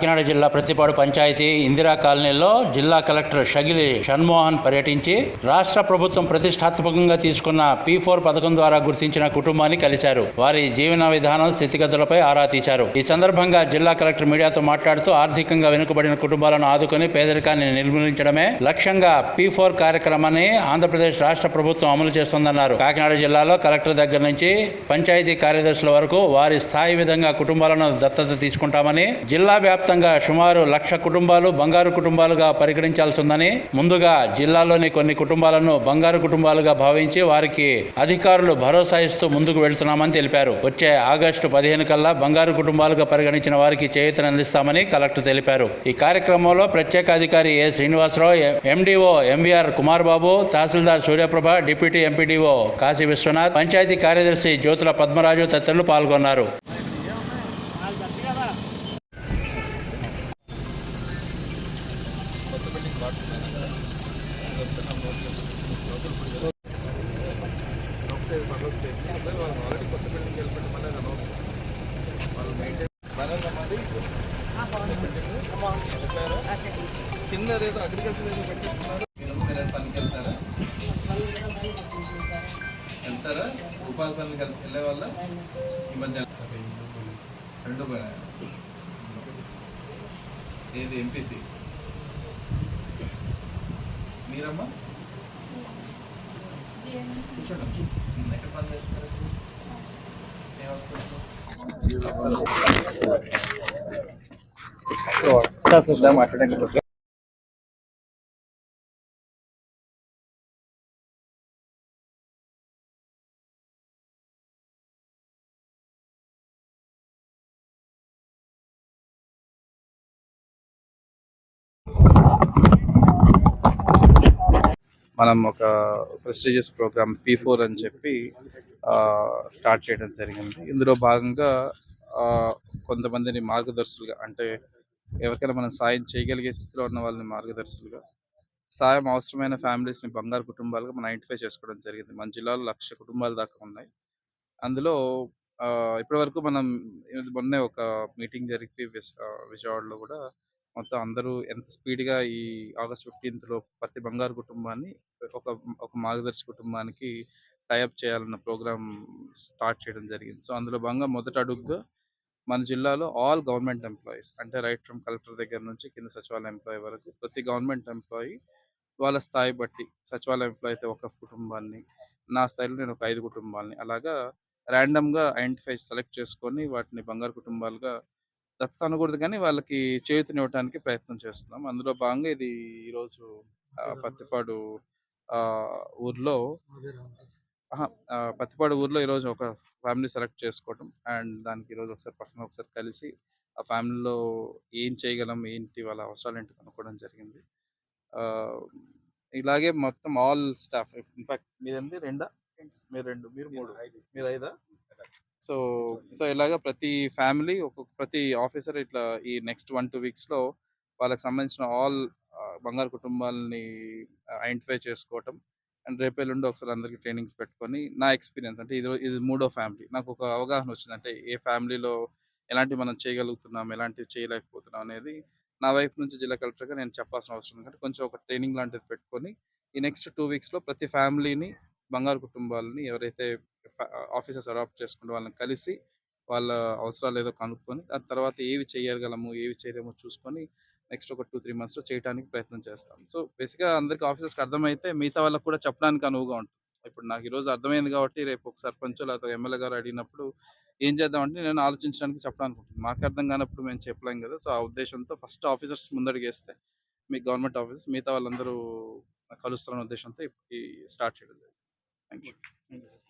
కాకినాడ జిల్లా ప్రతిపాడు పంచాయతీ ఇందిరా కాలనీలో జిల్లా కలెక్టర్ షగిలి షణ్మోహన్ పర్యటించి రాష్ట్ర ప్రభుత్వం ప్రతిష్టాత్మకంగా తీసుకున్న పి ఫోర్ పథకం ద్వారా గుర్తించిన కుటుంబాన్ని కలిశారు. వారి జీవన విధానం స్థితిగతులపై ఆరా తీశారు. ఈ సందర్భంగా జిల్లా కలెక్టర్ మీడియాతో మాట్లాడుతూ ఆర్థికంగా వెనుకబడిన కుటుంబాలను ఆదుకుని పేదరికాన్ని నిర్మూలించడమే లక్ష్యంగా పి ఫోర్ కార్యక్రమాన్ని ఆంధ్రప్రదేశ్ రాష్ట్ర ప్రభుత్వం అమలు చేస్తోందన్నారు. కాకినాడ జిల్లాలో కలెక్టర్ దగ్గర నుంచి పంచాయతీ కార్యదర్శుల వరకు వారి స్థాయి విధంగా కుటుంబాలను దత్తత తీసుకుంటామని జిల్లా వ్యాప్తంగా సుమారు లక్ష కుటుంబాలు బంగారు కుటుంబాలుగా పరిగణించాల్సి ఉందని ముందుగా జిల్లాలోని కొన్ని కుటుంబాలను బంగారు కుటుంబాలుగా భావించి వారికి అధికారులు భరోసా ఇస్తూ ముందుకు వెళ్తున్నామని తెలిపారు. వచ్చే ఆగస్టు పదిహేను కల్లా బంగారు కుటుంబాలుగా పరిగణించిన వారికి చేయూతను అందిస్తామని కలెక్టర్ తెలిపారు. ఈ కార్యక్రమంలో ప్రత్యేక అధికారి A Srinivasarao MDO MVR Kumar Babu tahsildar Suryaprabha deputy MPDO Kasi Viswanath panchayat కార్యదర్శి జ్యోతుల పద్మరాజు తదితరులు పాల్గొన్నారు. ఒకసారి పనులు చేసి అందరూ వాళ్ళు ఆల్రెడీ కొత్త బిల్డింగ్ మళ్ళీ అనవసరం వాళ్ళు మెయింటైన్ కింద ఏదో అగ్రికల్చర్ ఏదో పెట్టిస్తున్నారు పనికి వెళ్తారా వెళ్తారా ఉపాధి పనులకి వెళ్ళే వాళ్ళ ఈ మధ్య రెండు ఏది ఎంపీసీ మీరమ్మా కూర్చోండి ఎక్కడ పని చేస్తారు ఏ హాస్పిటల్ మాట్లాడండి మనం ఒక ప్రెస్టీజియస్ ప్రోగ్రామ్ పీ ఫోర్ అని చెప్పి స్టార్ట్ చేయడం జరిగింది. ఇందులో భాగంగా కొంతమందిని మార్గదర్శులుగా అంటే ఎవరికైనా మనం సాయం చేయగలిగే స్థితిలో ఉన్న వాళ్ళని మార్గదర్శులుగా సాయం అవసరమైన ఫ్యామిలీస్ని బంగారు కుటుంబాలుగా మనం ఐడెంటిఫై చేసుకోవడం జరిగింది. మన జిల్లాలో లక్ష కుటుంబాల దాకా ఉన్నాయి. అందులో ఇప్పటివరకు మనం మొన్నే ఒక మీటింగ్ జరిపి విజయవాడలో కూడా మొత్తం అందరూ ఎంత స్పీడ్గా ఈ ఆగస్ట్ ఫిఫ్టీన్త్లో ప్రతి బంగారు కుటుంబాన్ని ఒక ఒక మార్గదర్శి కుటుంబానికి టైఅప్ చేయాలన్న ప్రోగ్రామ్ స్టార్ట్ చేయడం జరిగింది. సో అందులో భాగంగా మొదట అడుగుగా మన జిల్లాలో ఆల్ గవర్నమెంట్ ఎంప్లాయీస్ అంటే రైట్ ఫ్రమ్ కలెక్టర్ దగ్గర నుంచి కింద సచివాలయ ఎంప్లాయీ వరకు ప్రతి గవర్నమెంట్ ఎంప్లాయీ వాళ్ళ స్థాయి బట్టి సచివాలయ ఎంప్లాయీ అయితే ఒక కుటుంబాన్ని నా స్థాయిలో నేను ఒక ఐదు కుటుంబాలని అలాగా ర్యాండమ్గా ఐడెంటిఫై సెలెక్ట్ చేసుకొని వాటిని బంగారు కుటుంబాలుగా దత్తత అనకూడదు కానీ వాళ్ళకి చేయూతనివ్వడానికి ప్రయత్నం చేస్తున్నాం. అందులో భాగంగా ఇది ఈరోజు పత్తిపాడు ఊర్లో పత్తిపాడు ఊర్లో ఈరోజు ఒక ఫ్యామిలీ సెలెక్ట్ చేసుకోవడం అండ్ దానికి ఈరోజు ఒకసారి పర్సనల్ ఒకసారి కలిసి ఆ ఫ్యామిలీలో ఏం చేయగలం ఏంటి వాళ్ళ అవసరాలు ఏంటి కనుక్కోవడం జరిగింది. ఇలాగే మొత్తం ఆల్ స్టాఫ్ ఇన్ఫాక్ట్ మీరంది రెండా? మీరు రెండు మీరు మూడు. మీరు ఐదా. సో సో ఇలాగా ప్రతి ఫ్యామిలీ ఒక్కొక్క ప్రతి ఆఫీసర్ ఇట్లా ఈ నెక్స్ట్ వన్ టూ వీక్స్లో వాళ్ళకి సంబంధించిన ఆల్ బంగారు కుటుంబాలని ఐడెంటిఫై చేసుకోవటం అండ్ రేపు ఎల్లుండి ఒకసారి అందరికి ట్రైనింగ్స్ పెట్టుకొని నా ఎక్స్పీరియన్స్ అంటే ఇది ఇది మూడో ఫ్యామిలీ. నాకు ఒక అవగాహన వచ్చింది. అంటే ఏ ఫ్యామిలీలో ఎలాంటి మనం చేయగలుగుతున్నాం ఎలాంటివి చేయలేకపోతున్నాం అనేది నా వైపు నుంచి జిల్లా కలెక్టర్గా నేను చెప్పాల్సిన అవసరం ఉంది. అంటే కొంచెం ఒక ట్రైనింగ్ లాంటిది పెట్టుకొని ఈ నెక్స్ట్ టూ వీక్స్లో ప్రతి ఫ్యామిలీని బంగారు కుటుంబాలని ఎవరైతే ఆఫీసర్స్ అడాప్ట్ చేసుకుంటే వాళ్ళని కలిసి వాళ్ళ అవసరాలు ఏదో కనుక్కొని దాని తర్వాత ఏవి చేయగలము ఏవి చేయలేమో చూసుకొని నెక్స్ట్ ఒక టూ త్రీ మంత్స్లో చేయడానికి ప్రయత్నం చేస్తాం. సో బేసిక్గా అందరికీ ఆఫీసర్స్కి అర్థమైతే మిగతా వాళ్ళకి కూడా చెప్పడానికి అనువుగా ఉంటుంది. ఇప్పుడు నాకు ఈరోజు అర్థమైంది కాబట్టి రేపు ఒక సర్పంచ్ లేకపోతే ఎమ్మెల్యే గారు అడిగినప్పుడు ఏం చేద్దామంటే నేను ఆలోచించడానికి చెప్పడానికి ఉంటుంది మాకు అర్థం కానప్పుడు మేము చెప్పలేం కదా! సో ఆ ఉద్దేశంతో ఫస్ట్ ఆఫీసర్స్ ముందడిగేస్తే మీ గవర్నమెంట్ ఆఫీసర్స్ మిగతా వాళ్ళందరూ కలుస్తారన్న ఉద్దేశంతో ఈ స్టార్ట్ చేయడం జరిగింది. Thank you